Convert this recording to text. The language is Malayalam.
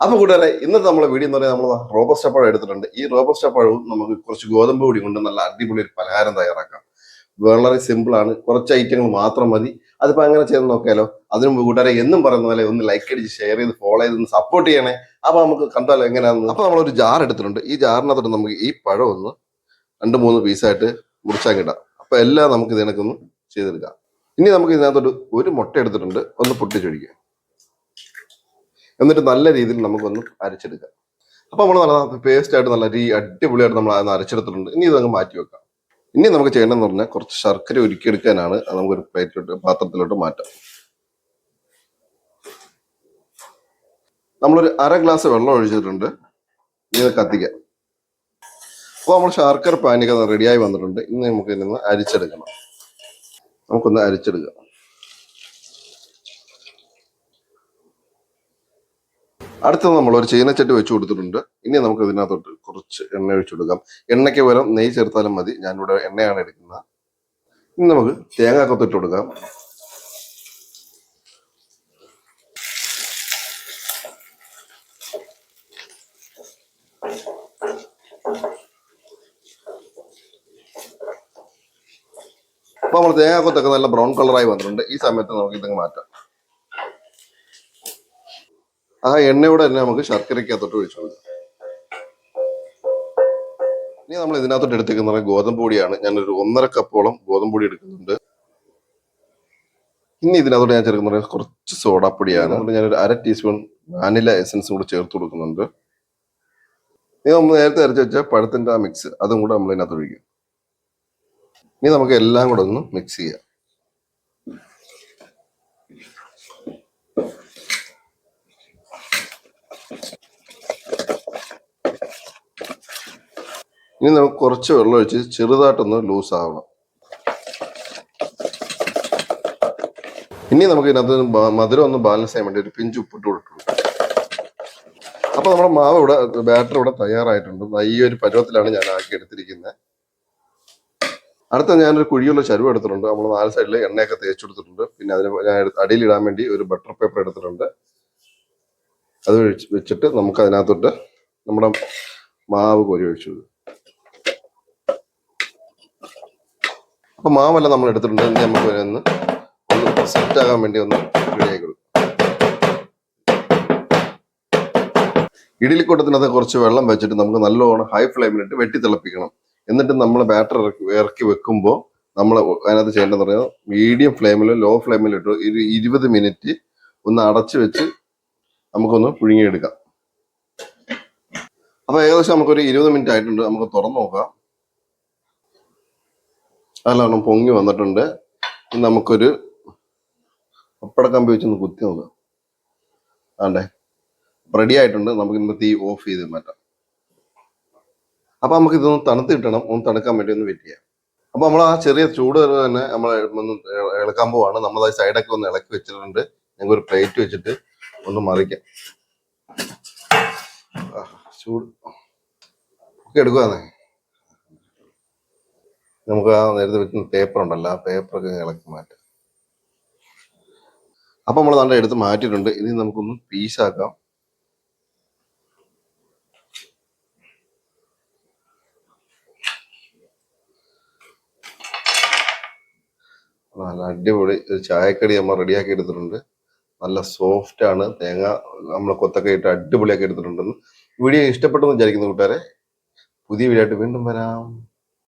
അപ്പൊ കൂട്ടുകാരെ ഇന്നത്തെ നമ്മളെ വീഡിയോ എന്ന് പറയുന്നത് നമ്മൾ റോബസ്റ്റ് പഴം എടുത്തിട്ടുണ്ട്. ഈ റോബസ്റ്റ് പഴവും നമുക്ക് കുറച്ച് ഗോതമ്പ് പൊടി കൊണ്ട് നല്ല അടിപൊളി ഒരു പലഹാരം തയ്യാറാക്കാം. വളരെ സിമ്പിൾ ആണ്. കുറച്ച് ഐറ്റങ്ങൾ മാത്രം മതി. അതിപ്പോ അങ്ങനെ ചെയ്ത് നോക്കിയാലോ? അതിനു മുമ്പ് കൂട്ടുകാരെ എന്നും പറയുന്ന പോലെ ഒന്ന് ലൈക്ക് അടിച്ച് ഷെയർ ചെയ്ത് ഫോളോ ചെയ്ത് ഒന്ന് സപ്പോർട്ട് ചെയ്യണേ. അപ്പൊ നമുക്ക് കണ്ടാലോ എങ്ങനെയാണെന്ന്. അപ്പൊ നമ്മളൊരു ജാർ എടുത്തിട്ടുണ്ട്. ഈ ജാറിനകത്തോട്ട് നമുക്ക് ഈ പഴം ഒന്ന് രണ്ട് മൂന്ന് പീസായിട്ട് മുറിച്ചാൽ കിട്ടാം അപ്പൊ എല്ലാം നമുക്ക് ഇതിനൊക്കെ ചെയ്തെടുക്കാം. ഇനി നമുക്ക് ഇതിനകത്തോട്ട് ഒരു മുട്ട എടുത്തിട്ടുണ്ട്. ഒന്ന് പൊട്ടിച്ചൊഴിക്കുക എന്നിട്ട് നല്ല രീതിയിൽ നമുക്കൊന്ന് അരച്ചെടുക്കാം. അപ്പൊ നമ്മൾ നല്ല പേസ്റ്റ് ആയിട്ട് നല്ല രീതി അടിപൊളിയായിട്ട് നമ്മൾ അതൊന്ന് അരച്ചെടുത്തിട്ടുണ്ട്. ഇനി ഇതങ്ങ് മാറ്റി വെക്കാം. ഇനി നമുക്ക് ചെയ്യണമെന്ന് പറഞ്ഞാൽ കുറച്ച് ശർക്കര ഉരുക്കിയെടുക്കാനാണ് അത് നമുക്കൊരു പ്ലേറ്റിലോട്ട് പാത്രത്തിലോട്ട് മാറ്റാം. നമ്മളൊരു അര ഗ്ലാസ് വെള്ളം ഒഴിച്ചിട്ടുണ്ട്. ഇനി കത്തിക്കാം. അപ്പോൾ നമ്മൾ ശർക്കര പാനിക്ക് റെഡിയായി വന്നിട്ടുണ്ട്. ഇനി നമുക്ക് ഇതിൽ നിന്ന് അരിച്ചെടുക്കണം. നമുക്കൊന്ന് അരിച്ചെടുക്കാം. അടുത്തത് നമ്മൾ ഒരു ചീനച്ചട്ടി വെച്ച് കൊടുത്തിട്ടുണ്ട്. ഇനി നമുക്ക് ഇതിനകത്തോട്ട് കുറച്ച് എണ്ണ ഒഴിച്ചു കൊടുക്കാം. എണ്ണയ്ക്ക് പകരം നെയ്യ് ചേർത്താലും മതി. ഞാനിവിടെ എണ്ണയാണ് എടുക്കുന്നത്. ഇനി നമുക്ക് തേങ്ങ കൊത്തിട്ട് കൊടുക്കാം. അപ്പൊ നമ്മൾ തേങ്ങ കൊത്തൊക്കെ നല്ല ബ്രൗൺ കളറായി വന്നിട്ടുണ്ട്. ഈ സമയത്ത് നമുക്ക് ഇതങ്ങ് മാറ്റാം. ആ എണ്ണയോടെ തന്നെ നമുക്ക് ശർക്കരയ്ക്കകത്തോട്ട് ഒഴിച്ചു കൊടുക്കാം. ഇനി നമ്മൾ ഇതിനകത്തോട്ട് എടുത്തേക്കുന്നത് ഗോതമ്പ് പൊടിയാണ്. ഞാനൊരു ഒന്നര കപ്പോളം ഗോതമ്പ് പൊടി എടുക്കുന്നുണ്ട്. ഇനി ഇതിനകത്തോട്ട് ഞാൻ ചേർക്കുന്നത് കുറച്ച് സോഡാപ്പൊടിയാണ് അതുകൊണ്ട് ഞാനൊരു അര ടീസ്പൂൺ വാനില എസൻസും കൂടെ ചേർത്ത് കൊടുക്കുന്നുണ്ട്. ഇനി നമ്മൾ നേരത്തെ അരച്ച് വെച്ച പഴത്തിന്റെ ആ മിക്സ് അതും കൂടെ നമ്മൾ ഇതിനകത്ത് ഒഴിക്കും. ഇനി നമുക്ക് എല്ലാം കൂടെ ഒന്ന് മിക്സ് ചെയ്യാം. ഇനി നമുക്ക് കുറച്ച് വെള്ളം ഒഴിച്ച് ചെറുതായിട്ടൊന്ന് ലൂസ് ആവണം ഇനി നമുക്ക് ഇതിനകത്ത് മധുരം ഒന്ന് ബാലൻസ് ചെയ്യാൻ വേണ്ടി ഒരു പിഞ്ച് ഉപ്പിട്ട് കൊടുക്കുള്ളൂ അപ്പൊ നമ്മുടെ മാവ് ഇവിടെ ബാറ്റർ ഇവിടെ തയ്യാറായിട്ടുണ്ട്. ഈ ഒരു പരുവത്തിലാണ് ഞാൻ ആക്കി എടുത്തിരിക്കുന്നത് അടുത്ത ഞാനൊരു കുഴിയുള്ള ചരുവ് എടുത്തിട്ടുണ്ട്. നമ്മൾ നാല് സൈഡിൽ എണ്ണയൊക്കെ തേച്ച് കൊടുത്തിട്ടുണ്ട്. പിന്നെ അതിന് ഞാൻ അടിയിലിടാൻ വേണ്ടി ഒരു ബട്ടർ പേപ്പർ എടുത്തിട്ടുണ്ട്. അത് വെച്ചിട്ട് നമുക്ക് അതിനകത്തോട്ട് നമ്മുടെ മാവ് കോരി ഒഴിച്ചു കൊടുക്കും അപ്പൊ മാവെല്ലാം നമ്മൾ എടുത്തിട്ടുണ്ട്. നമുക്ക് ഒന്ന് ഒന്ന് സെറ്റ് ആകാൻ വേണ്ടി ഒന്ന് റെഡിയാക്കി കൊടുക്കും. ഇഡലിക്കൂട്ടത്തിനകത്ത് കുറച്ച് വെള്ളം വെച്ചിട്ട് നമുക്ക് നല്ലോണം ഹൈ ഫ്ലെയിമിലിട്ട് വെട്ടി തിളപ്പിക്കണം. എന്നിട്ട് നമ്മൾ ബാറ്റർ ഇറക്കി ഇറക്കി വെക്കുമ്പോൾ നമ്മൾ അതിനകത്ത് ചെയ്യേണ്ടതെന്ന് പറയുന്നത് മീഡിയം ഫ്ലെയിമിലോ ലോ ഫ്ലെയിമിലോ ഇട്ട് ഒരു ഇരുപത് മിനിറ്റ് ഒന്ന് അടച്ച് വെച്ച് നമുക്കൊന്ന് പുഴുങ്ങിയെടുക്കാം. അപ്പോൾ ഏകദേശം നമുക്കൊരു ഇരുപത് മിനിറ്റ് ആയിട്ടുണ്ട്. നമുക്ക് തുറന്നു നോക്കാം. നല്ലോണം പൊങ്ങി വന്നിട്ടുണ്ട്. നമുക്കൊരു പപ്പടക്കമ്പി വെച്ചൊന്ന് കുത്തി നോക്കാം. ആണ്ടേ. റെഡി ആയിട്ടുണ്ട്. നമുക്ക് ഇന്ന് തീ ഓഫ് ചെയ്ത് മാറ്റാം. അപ്പൊ നമുക്ക് ഇതൊന്ന് തണുത്ത് കിട്ടണം. ഒന്ന് തണുക്കാൻ വേണ്ടി ഒന്ന് വെയിറ്റ് ചെയ്യാം. അപ്പൊ നമ്മൾ ആ ചെറിയ ചൂട് തന്നെ നമ്മൾ ഒന്ന് ഇളക്കാൻ പോവാണ്. നമ്മൾ ആ സൈഡൊക്കെ ഒന്ന് ഇളക്കി വെച്ചിട്ടുണ്ട്. ഞങ്ങൾക്ക് ഒരു പ്ലേറ്റ് വെച്ചിട്ട് ഒന്ന് മറിക്കാം. ചൂട്. ഒക്കെ എടുക്കുവാന്നേ? നമുക്ക് ആ നേരത്തെ വെക്കുന്ന പേപ്പർ ഉണ്ടല്ലോ ആ പേപ്പറൊക്കെ ഇളക്കി മാറ്റാം. അപ്പൊ നമ്മൾ നല്ല എടുത്ത് മാറ്റിയിട്ടുണ്ട്. ഇനി നമുക്കൊന്ന് പീസാക്കാം നല്ല അടിപൊളി ഒരു ചായക്കടി നമ്മൾ റെഡിയാക്കി എടുത്തിട്ടുണ്ട്. നല്ല സോഫ്റ്റ് ആണ്. തേങ്ങ നമ്മൾ കൊത്തൊക്കെ ഇട്ട് അടിപൊളിയാക്കി എടുത്തിട്ടുണ്ടെന്ന്. വീഡിയോ ഇഷ്ടപ്പെട്ടെന്ന് വിചാരിക്കുന്നു കൂട്ടുകാരെ. പുതിയ വീഡിയോ ആയിട്ട് വീണ്ടും വരാം.